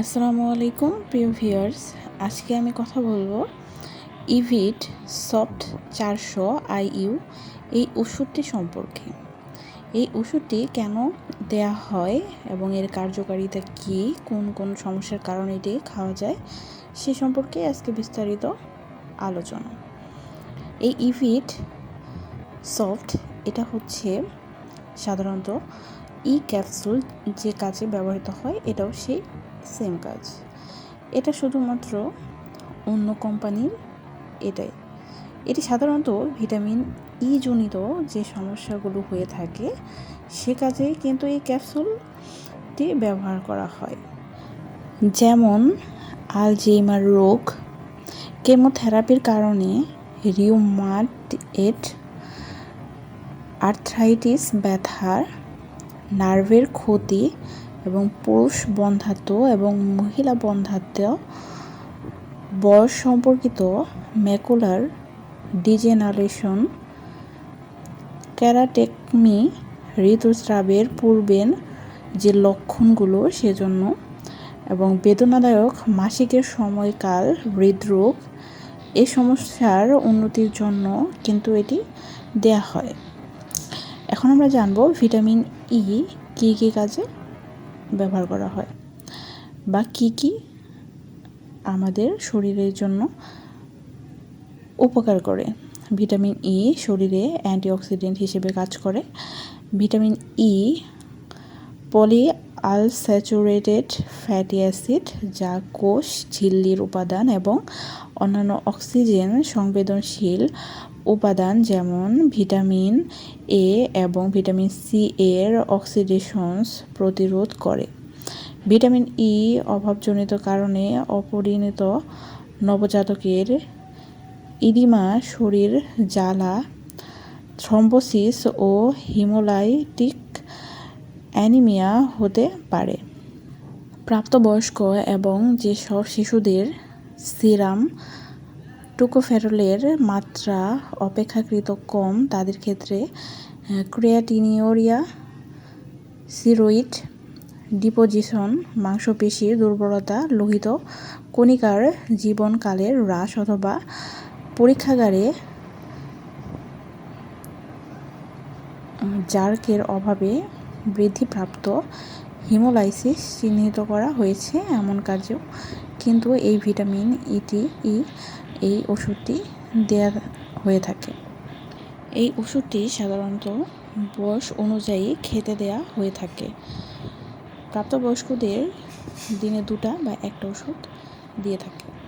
আসসালামু আলাইকুম, প্রিয় ভিউয়ার্স। আজকে আমি কথা বলব ইভিট সফট চারশো আইইউ এই ওষুধটি সম্পর্কে। এই ওষুধটি কেন দেয়া হয় এবং এর কার্যকারিতা কী, কোন কোন সমস্যার কারণে এটি খাওয়া যায়, সে সম্পর্কে আজকে বিস্তারিত আলোচনা। এই ইভিট সফট, এটা হচ্ছে সাধারণত ই ক্যাপসুল যে কাজে ব্যবহৃত হয়, এটাও সেই সেম কাজ। এটা শুধুমাত্র অন্য কোম্পানির এটাই। এটি সাধারণত ভিটামিন ই জনিত যে সমস্যাগুলো হয়ে থাকে, সে কাজে কিন্তু এই ক্যাপসুলটি ব্যবহার করা হয়। যেমন আলজেইমার রোগ, কেমোথেরাপির কারণে রিউমাটেড আর্থ্রাইটিস, ব্যথার, নার্ভের ক্ষতি এবং পুরুষ বন্ধাত্ব এবং মহিলা বন্ধাত্ব বয়স সম্পর্কিত ম্যাকুলার ডিজেনারেশন। ক্যারাটেকমি ঋতুস্রাবের পূর্বের যে লক্ষণগুলো সেজন্য এবং বেদনাদায়ক মাসিকের সময়কাল হৃদরোগ এই সমস্যার উন্নতির জন্য কিন্তু এটি দেয়া হয়। এখন আমরা জানব ভিটামিন ই কী কী কাজে ব্যবহার করা হয়। বা কি কি আমাদের শরীরের জন্য উপকার করে। ভিটামিন ই শরীরে অ্যান্টিঅক্সিডেন্ট হিসেবে কাজ করে। Vitamin E polyunsaturated fatty acid যা কোষ, ঝিল্লির উপাদান এবং অন্যান্য অক্সিজেন সংবেদনশীল উপাদান যেমন ভিটামিন এ এবং ভিটামিন সি এর অক্সিডেশনস প্রতিরোধ করে। ভিটামিন ই অভাবজনিত কারণে অপরিণত নবজাতকের ইডিমা, শরীর জ্বালা থ্রম্বোসিস ও হিমোলাইটিক অ্যানিমিয়া হতে পারে। প্রাপ্তবয়স্ক এবং যেসব শিশুদের সিরাম টুকোফেরলের মাত্রা অপেক্ষাকৃত কম, তাদের ক্ষেত্রে ক্রিয়াটিনিওরিয়া সিরোইড ডিপোজিশন মাংসপেশির দুর্বলতা লোহিত কণিকার জীবনকালের হ্রাস অথবা পরীক্ষাগারে জার্কের অভাবে বৃদ্ধিপ্রাপ্ত হিমোলাইসিস চিহ্নিত করা হয়েছে এমন কাজেও। কিন্তু এই ভিটামিন ইটি ই এই ওষুধটি দেয়া হয়ে থাকে। এই ওষুধটি সাধারণত বয়স অনুযায়ী খেতে দেয়া হয়ে থাকে। প্রাপ্তবয়স্কদের দিনে দুটা বা একটা ওষুধ দিয়ে থাকে।